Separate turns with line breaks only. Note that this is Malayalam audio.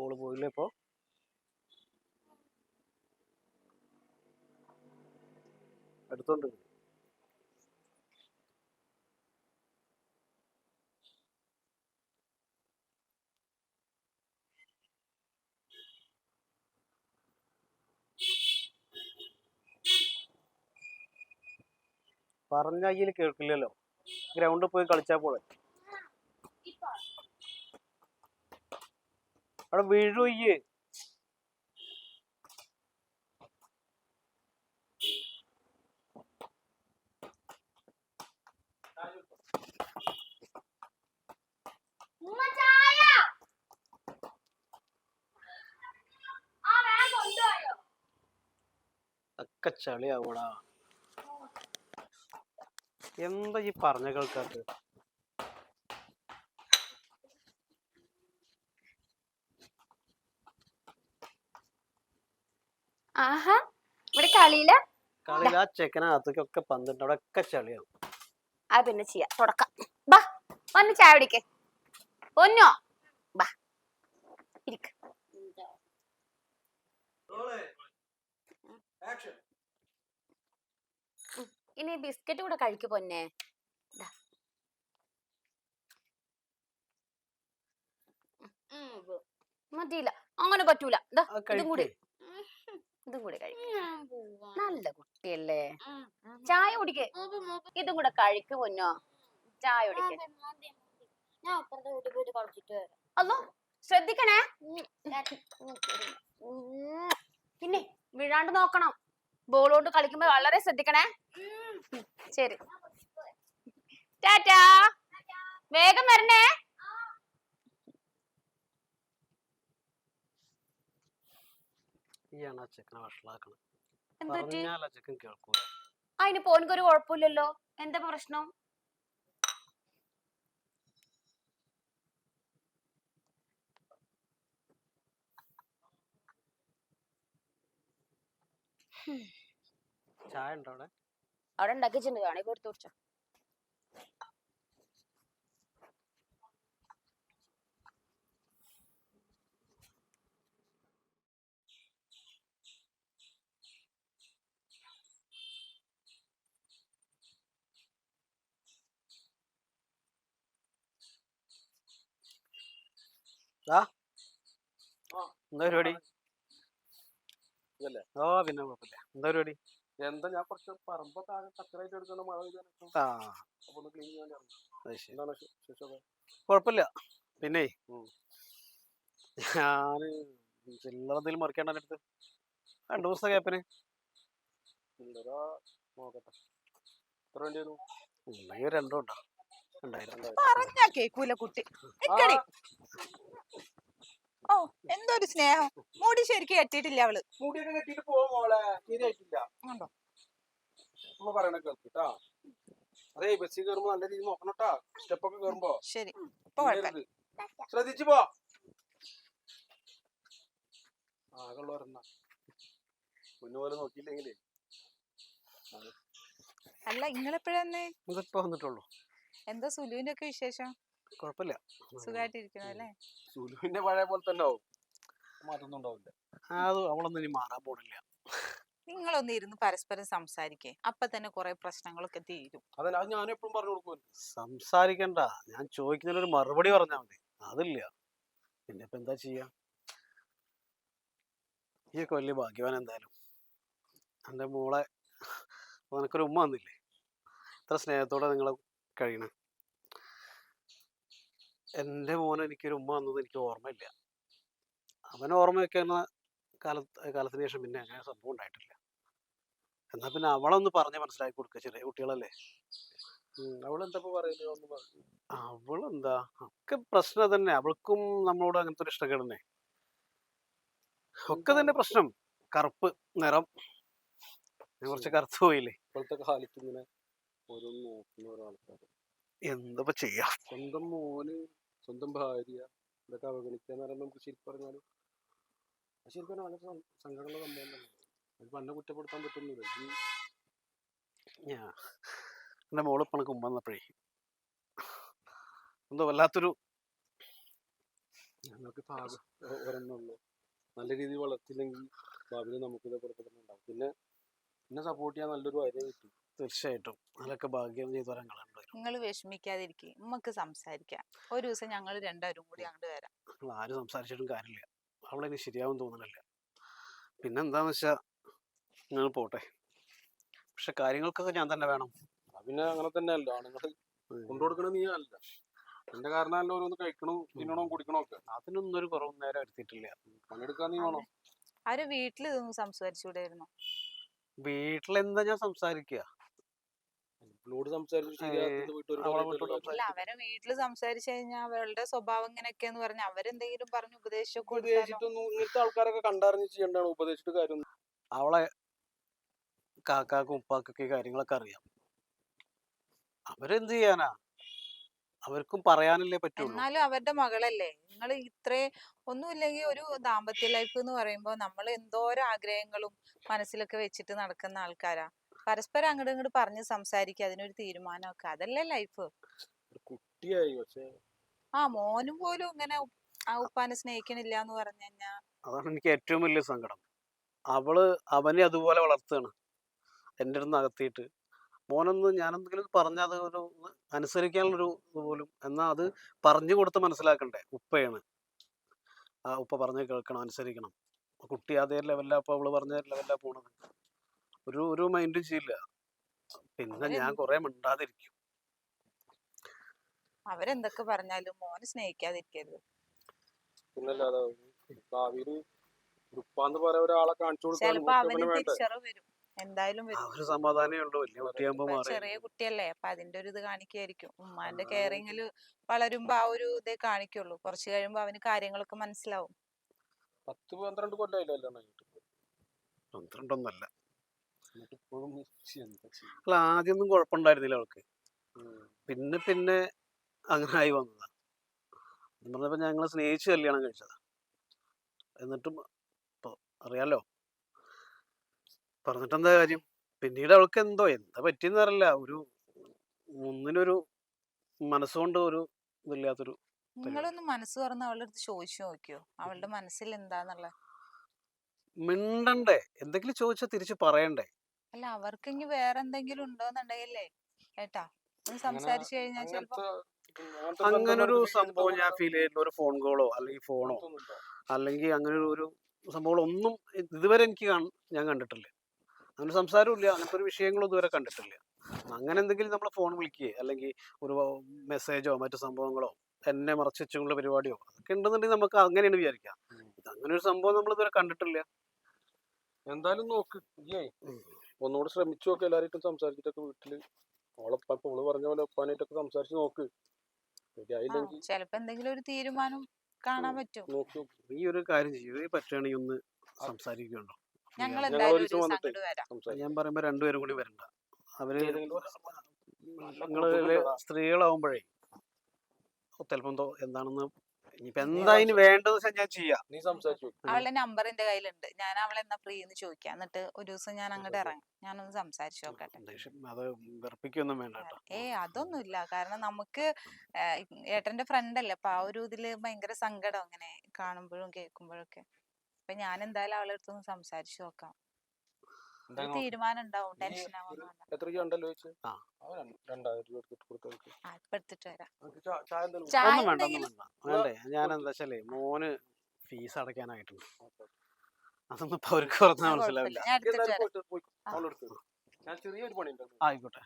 ബോൾ പോയില്ല ഇപ്പോ? അടുത്തുണ്ട് പറഞ്ഞാൽ കേൾക്കില്ലല്ലോ. ഗ്രൗണ്ടിൽ പോയി കളിച്ചാൽ പോലെ അവിടെ വീഴുയ്യേ ഒക്കെ ചളിയാവൂടാ. എന്താ ഈ പറഞ്ഞ കേൾക്കാത്ത
ആഹാ. ഇവിടെ കളിയില?
കളിയില. ആ ചെക്കനകത്തേക്കൊക്കെ പന്തിണ്ട്. അവിടെ ഒക്കെ ചളിയാവും
അത് പിന്നെ ചെയ്യാം. തുടക്കം. ബാ വന്ന് ചായ പിടിക്കേ പൊന്നോ? ബാ. ഇരിക്ക. ഇനി ബിസ്ക്കറ്റ് കൂടെ കഴിക്കു പൊന്നെ. മതിയില്ല. അങ്ങനെ പറ്റൂല. ദാ, ഇതും കൂടി. ഇതും കൂടി കഴിക്കും. നല്ല കുട്ടിയല്ലേ? ചായ കുടിക്ക്. ഇതും കൂടെ കഴിക്ക് പൊന്നോ. ചായ കുടിക്ക്. അല്ലോ ശ്രദ്ധിക്കണേ. പിന്നെ വീഴാണ്ട് നോക്കണം. ബോളോട്ട് കളിക്കുമ്പോ വളരെ ശ്രദ്ധിക്കണേ. ശരി. ടാറ്റാ. വേഗം വരണേ.
ഈയാണ് ആ ചെക്കനെ വഷളാക്കണത് പറഞ്ഞാൽ ആ ചെക്കൻ കേൾക്കൂല.
അതിന് കുഴപ്പമില്ലല്ലോ എന്താ പ്രശ്നം?
ചായ ഉണ്ടോ അവിടെ?
അവിടെ ഉണ്ടാക്കിച്ചിട്ടുണ്ട് വേണേ കൊടുത്തു കുടിച്ചോ.
എന്താ പരിപാടി? ഓ പിന്നെ കുഴപ്പമില്ല. എന്താ പരിപാടി?
എന്താ ഞാൻ കുറച്ച് പറമ്പൊക്കെ ആകെ കച്ചറായിട്ട് എടുക്കുന്ന മഴ
കുഴപ്പമില്ല. പിന്നെ. ഞാൻ ചില്ലറ എന്തെങ്കിലും മറിക്കേണ്ട അടുത്ത് രണ്ടു ദിവസത്തെ ഗ്യാപ്പിന്.
ചില്ലറ നോക്കട്ടെ. എത്ര വേണ്ടി വരും?
ഉണ്ടെങ്കിൽ രണ്ടും ഉണ്ടോ? രണ്ടായിരം.
പറഞ്ഞാ കേക്കൂല കുട്ടി. നിക്കടി എന്തോ ഒരു സ്നേഹം. മുടി ശരിക്കും കെട്ടിയിട്ടില്ല അവൾ.
മുടിയൊക്കെ കെട്ടിട്ട് പോ മോളെ. ശരിയായിട്ടില്ല.
ഉണ്ടോ?
അമ്മ പറയണ കേൾക്കിട്ടാ. അതേ ബസ്സിൽ കയറുമ്പോ നല്ല രീതിയിൽ നോക്കണട്ടാ സ്റ്റെപ്പൊക്കെ കയറുമ്പോ
ശരി. ഇപ്പൊ കുഴപ്പമില്ല
ശ്രദ്ധിച്ചു പോ. മുന്നേ പോലെ നോക്കിയില്ലെങ്കിലേ.
അല്ല
ഇതിപ്പോ വന്നിട്ടുള്ളൂ.
എന്താ സുലുവിന്റെ ഒക്കെ വിശേഷം?
കുഴപ്പമില്ല
സുഖമായിട്ടിരിക്കുന്നു അല്ലേ
സുലുവിന്റെ പഴയ പോലെ തന്നെ ആവും. മാറ്റൊന്നും ഉണ്ടാവില്ല.
അത് അവളൊന്നും ഇനി മാറാൻ പോണില്ല.
നിങ്ങളൊന്ന് ഇരുന്ന് പരസ്പരം സംസാരിക്കേ. അപ്പൊ തന്നെ കുറെ പ്രശ്നങ്ങളൊക്കെ തീരും.
അതല്ല അത് ഞാൻ എപ്പോഴും പറഞ്ഞു കൊടുക്കും.
സംസാരിക്കണ്ട. ഞാൻ ചോദിക്കുന്നതിനൊരു മറുപടി പറഞ്ഞാൽ മതി. അതില്ല. പിന്നെ ഇപ്പൊ എന്താ ചെയ്യാ? ഈ ഒക്കെ വലിയ ഭാഗ്യവാൻ എന്തായാലും. എന്റെ മോളെ നിനക്കൊരു ഉമ്മ വന്നില്ലേ? ഇത്ര സ്നേഹത്തോടെ നിങ്ങളെ കഴിയണ. എന്റെ മോൻ എനിക്കൊരു ഉമ്മ വന്നത് എനിക്ക് ഓർമ്മയില്ല. അവൻ ഓർമ്മ വെക്കുന്ന കാലത്ത് കാലത്തിന് ശേഷം പിന്നെ അങ്ങനെ സംഭവം ഉണ്ടായിട്ടില്ല. എന്നാൽ പിന്നെ അവളൊന്ന് പറഞ്ഞ് മനസ്സിലാക്കി കൊടുക്കുക ചെറിയ കുട്ടികളല്ലേ.
അവളെന്താ പറയുന്നത്
അവളെന്താ? ഒക്കെ പ്രശ്നം തന്നെ അവൾക്കും നമ്മളോട് അങ്ങനത്തെ ഒരു ഇഷ്ടക്കേട് തന്നെ. ഒക്കെ തന്നെ പ്രശ്നം. കറുപ്പ് നിറം. കുറച്ച് കറുത്ത് പോയില്ലേ.
ഇപ്പോഴത്തെ കാലത്ത് ഇങ്ങനെ ഓരോന്ന് നോക്കുന്ന
എന്തപ്പോ ചെയ്യാ?
സ്വന്തം മോന് സ്വന്തം ഭാര്യ ഇതൊക്കെ അവഗണിക്കുക എന്ന് പറയുമ്പോൾ നമുക്ക് ശരിക്കും പറഞ്ഞാൽ ശരിക്കും പറഞ്ഞാൽ വളരെ സങ്കടമുള്ള സംഭവം തന്നെ. അത് പന്നെ കുറ്റപ്പെടുത്താൻ പറ്റുന്നില്ല. ഈ
ഞാ എന്റെ മോൾ ഇപ്പൊ മുമ്പ് വന്നപ്പോഴേ എന്തോ വല്ലാത്തൊരു
ഞങ്ങൾക്ക് ഭാഗം ഒരെണ്ണുള്ളൂ. നല്ല രീതിയിൽ വളർത്തില്ലെങ്കിൽ ഭാവിയിൽ നമുക്ക് തന്നെ പിന്നെ എന്നെ സപ്പോർട്ട് ചെയ്യാൻ നല്ലൊരു ഭാര്യ കിട്ടി.
തീർച്ചയായിട്ടും. അതിലൊക്കെ ഭാഗ്യം ചെയ്തവരങ്ങളുണ്ട്
നിങ്ങൾ വിഷമിക്കാതിരിക്കും. നമുക്ക് സംസാരിക്കാം. ഒരു ദിവസം ഞങ്ങൾ രണ്ടുപേരും കൂടി അങ്ങോട്ട് വരാം.
നിങ്ങൾ ആരും സംസാരിച്ചിട്ടും കാര്യമില്ല. അവളെനിക്ക് ശരിയാവും തോന്നുന്നില്ല പിന്നെ എന്താന്ന് വെച്ചാ നിങ്ങൾ പോട്ടെ. പക്ഷെ കാര്യങ്ങൾക്കൊക്കെ ഞാൻ തന്നെ വേണം.
പിന്നെ അങ്ങനെ തന്നെയല്ല. ആണുങ്ങൾ കൊണ്ടുകൊടുക്കണ നീ അല്ല. എന്റെ കാരണമല്ല ഓരോന്ന് കഴിക്കണോ തിന്നണോ കുടിക്കണോ ഒക്കെ?
അതിനൊന്നും ഒരു കുറവും നേരെ എടുത്തിട്ടില്ല.
പണിയെടുക്കാൻ നീ വേണം?
അവർ വീട്ടിൽ ഇതൊന്നും സംസാരിച്ചുകൂടായിരുന്നു
വീട്ടിലെന്താ ഞാൻ സംസാരിക്കുക
ഇവളോട് സംസാരിച്ച് ശരിയാകാത്തത് വീട്ടുകാര്
അവളെ
പറഞ്ഞിട്ടല്ലോ.
ഇല്ല അവരെ വീട്ടിൽ സംസാരിച്ചു കഴിഞ്ഞാൽ അവളുടെ സ്വഭാവം ഇങ്ങനെയൊക്കെയെന്ന് പറഞ്ഞ അവരെന്തെങ്കിലും പറഞ്ഞു ഉപദേശിച്ചൊക്കെ
ഉപദേശിച്ചിട്ടൊന്നും ഇങ്ങനത്തെ ആൾക്കാരൊക്കെ കണ്ടറിഞ്ഞ് ചെയ്യേണ്ടതാണ് ഉപദേശിച്ചിട്ട് കാര്യം.
അവളെ കാക്കാക്കും ഉപ്പാക്കൊക്കെ കാര്യങ്ങളൊക്കെ അറിയാം. അവരെന്ത് ചെയ്യാനാ? അവർക്കും പറയാനല്ലേ പറ്റുള്ളൂ.
എന്നാലും അവരുടെ മകളല്ലേ? നിങ്ങൾ ഇത്രേ ഒന്നുമില്ലെങ്കിൽ ഒരു ദാമ്പത്യ ലൈഫ് എന്ന് പറയുമ്പോൾ നമ്മൾ എന്തോരം ആഗ്രഹങ്ങളും മനസ്സിലൊക്കെ വെച്ചിട്ട് നടക്കുന്ന ആൾക്കാരാ. പരസ്പരം അങ്ങോട്ട് ഇങ്ങോട്ട് പറഞ്ഞ് സംസാരിക്കുക അതിനൊരു തീരുമാനമൊക്കെ. അതല്ലേ ലൈഫ്.
കുട്ടിയായി പക്ഷേ.
ആ മോനും പോലും ഇങ്ങനെ ആ ഉപ്പാനെ സ്നേഹിക്കണില്ല എന്ന് പറഞ്ഞു കഴിഞ്ഞാ
അതാണ് എനിക്ക് ഏറ്റവും വലിയ സങ്കടം. അവൾ അവനെ അതുപോലെ വളർത്തുകയാണ്. എന്റെ അടുത്ത് അകത്തിയിട്ട്. മോനൊന്ന് ഞാനെന്തെങ്കിലും പറഞ്ഞാൽ അത് ഒരു അനുസരിക്കാനുള്ളൊരു പോലും. എന്നാൽ അത് പറഞ്ഞു കൊടുത്ത് മനസ്സിലാക്കണ്ടേ ഉപ്പയാണ്. ആ ഉപ്പ പറഞ്ഞ് കേൾക്കണം അനുസരിക്കണം. കുട്ടി അതേ ലെവലിലാണ് അപ്പോൾ അവൾ പറഞ്ഞ ലെവലിലാണ് പോണത്. ഒരു ഒരു മൈൻഡും ചെയ്യില്ല. പിന്നെ ഞാൻ കുറെ മിണ്ടാതിരിക്കും.
അവരെന്തൊക്കെ പറഞ്ഞാലും മോനെ സ്നേഹിക്കാതിരിക്കരുത്.
പിന്നല്ലാതെ ഭാവിയിൽ ഉപ്പാന്ന് പറയാൻ ഒരാളെ കാണിച്ചു കൊടുക്കാൻ
എന്തായാലും
ഒരു സമാധാനമേ ഉള്ളൂ. വലിയ
ചെറിയ കുട്ടിയല്ലേ അപ്പൊ അതിന്റെ ഒരു ഇത് കാണിക്കായിരിക്കും ഉമ്മാന്റെ കെയറിങ്ങിൽ വളരുമ്പോ ആ ഒരു ഇതേ കാണിക്കുള്ളൂ. കുറച്ച് കഴിയുമ്പോ അവന് കാര്യങ്ങളൊക്കെ മനസ്സിലാവും.
പത്ത് പന്ത്രണ്ട് കൊല്ലം
പന്ത്രണ്ടൊന്നല്ല
എന്നിട്ട് ഇപ്പോഴും എന്താ ചെയ്യ
അല്ല ആദ്യമൊന്നും കുഴപ്പമുണ്ടായിരുന്നില്ല അവൾക്ക്. പിന്നെ പിന്നെ അങ്ങനെ ആയി വന്നതാണ് പറഞ്ഞപ്പോൾ പറഞ്ഞപ്പോ ഞങ്ങൾ സ്നേഹിച്ച് കല്യാണം കഴിച്ചതാ. എന്നിട്ടും ഇപ്പോൾ അറിയാലോ. പറഞ്ഞിട്ടെന്താ കാര്യം? പിന്നീട് അവൾക്ക് എന്തോ എന്താ പറ്റിയെന്ന് അറിയില്ല. ഒരു ഒന്നിനൊരു മനസ്സുകൊണ്ട് ഒരു ഇതില്ലാത്തൊരു
നിങ്ങളൊന്ന് മനസ്സ് തുറന്ന് അവളുടെ അടുത്ത് ചോദിച്ചു നോക്കിയോ? അവളുടെ മനസ്സിൽ എന്താന്നുള്ള?
മിണ്ടണ്ടേ. എന്തെങ്കിലും ചോദിച്ചാൽ തിരിച്ചു പറയണ്ടേ?
അല്ല അവർക്ക് ഇനി വേറെ എന്തെങ്കിലും ഉണ്ടോന്നുണ്ടെങ്കിലേ ഏട്ടാ ഒന്ന് സംസാരിച്ചു കഴിഞ്ഞാൽ ചിലപ്പോ
അങ്ങനെ ഒരു സംഭവം ഞാൻ ഫീൽ ചെയ്യുന്ന ഒരു ഫോൺ കോളോ അല്ലെങ്കിൽ ഫോണോ അല്ലെങ്കിൽ അങ്ങനെ ഒരു- ഒരു സംഭവം ഒന്നും ഇതുവരെ എനിക്ക് ഞാൻ കണ്ടിട്ടില്ല. അങ്ങനെ സംസാരമില്ല അങ്ങനത്തെ ഒരു വിഷയങ്ങളും ഇതുവരെ കണ്ടിട്ടില്ല. അങ്ങനെ എന്തെങ്കിലും നമ്മൾ ഫോൺ വിളിക്കുകയോ അല്ലെങ്കിൽ ഒരു മെസ്സേജോ മറ്റു സംഭവങ്ങളോ എന്നെ മറച്ചു വെച്ചുള്ള പരിപാടിയോ അതൊക്കെ ഉണ്ടെന്നുണ്ടെങ്കിൽ നമുക്ക് അങ്ങനെയാണ് വിചാരിക്കാം. അങ്ങനെ ഒരു സംഭവം നമ്മൾ ഇതുവരെ കണ്ടിട്ടില്ല.
എന്തായാലും നോക്ക്. ഇയ്യേ. ഒന്നുകൂടെ ശ്രമിച്ചു നോക്ക്. എല്ലാരായിട്ടും സംസാരിച്ചിട്ടൊക്കെ വീട്ടിൽ. ഓളപ്പ ഓൾ പറഞ്ഞ പോലെ ഒപ്പാനായിട്ടൊക്കെ സംസാരിച്ച് നോക്ക്. ശരിയായില്ലെങ്കിൽ
ചിലപ്പോ എന്തെങ്കിലും ഒരു തീരുമാനം കാണാൻ പറ്റും.
നോക്കി.
ഈ ഒരു കാര്യം ചെയ്യും. ഈ പറ്റുകയാണെങ്കിൽ ഒന്ന് സംസാരിക്കുന്നുണ്ടോ
ഞങ്ങൾ
ഞാൻ പറയുമ്പോൾ രണ്ടുപേരും കൂടി വരണ്ട. അവർ
നിങ്ങൾ.
സ്ത്രീകളാവുമ്പോഴേ ചിലപ്പം എന്താണെന്ന് ഇനിയിപ്പോ എന്താ ഇനി വേണ്ടത് വെച്ചാൽ ഞാൻ ചെയ്യാം.
നീ സംസാരിച്ചു അവളെ
അവളുടെ നമ്പർ എന്റെ കയ്യിലുണ്ട്. ഞാൻ അവളെ എന്നാ ഫ്രീ എന്ന് ചോദിക്കാം? എന്നിട്ട് ഒരു ദിവസം ഞാൻ അങ്ങോട്ട് ഇറങ്ങാം. ഞാനൊന്ന് സംസാരിച്ചു നോക്കട്ടെ.
ദേഷ്യം. അത് വെറുപ്പിക്കൊന്നും വേണ്ട കേട്ടോ.
ഏ അതൊന്നുമില്ല. കാരണം നമുക്ക് ഏട്ടന്റെ ഫ്രണ്ട് അല്ലേ? അപ്പൊ ആ ഒരു ഇതിൽ ഭയങ്കര സങ്കടം അങ്ങനെ കാണുമ്പോഴും കേൾക്കുമ്പോഴും ഒക്കെ അപ്പൊ ഞാൻ എന്തായാലും അവളെ അടുത്തൊന്ന് സംസാരിച്ചു നോക്ക്. തീരുമാനം ഉണ്ടാവും ടെൻഷൻ
ഒന്നും വേണ്ട ഒന്നും വേണ്ട. വേണ്ടേ ഞാൻ എന്താ വെച്ചാലേ മോന് ഫീസ് അടയ്ക്കാനായിട്ടുണ്ട്. അതൊന്നും ഇപ്പൊ അവർക്ക് പറഞ്ഞാൽ മനസ്സിലാവില്ല. ആയിക്കോട്ടെ.